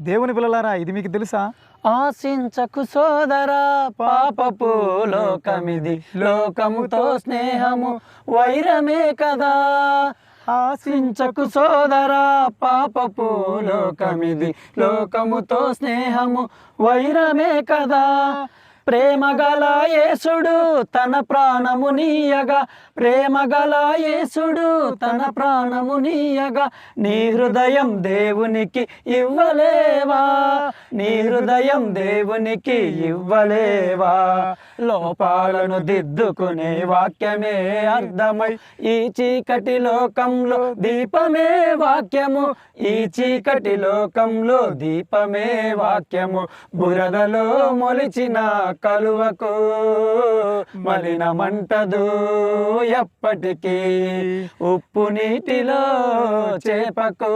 దేవుని పిల్లలారా ఇది మీకు తెలుసా? ఆశించకు సోదరా పాపపు లోకమిది లోకముతో స్నేహము వైరమే కదా. ఆశించకు సోదరా పాపపు లోకమిది లోకముతో స్నేహము వైరమే కదా. ప్రేమగల యేసుడు తన ప్రాణము నీయగా. ప్రేమగల యేసుడు తన ప్రాణము నీయగా. నీ హృదయం దేవునికి ఇవ్వలేవా? నీ హృదయం దేవునికి ఇవ్వలేవా? లోపాలను దిద్దుకునే వాక్యమే అర్థమై ఈ చీకటి లోకంలో దీపమే వాక్యము. ఈ చీకటి లోకంలో దీపమే వాక్యము. బురదలో మొలిచిన కలువకు మలినమంటదు ఎప్పటికీ. ఉప్పు నీటిలో చేపకు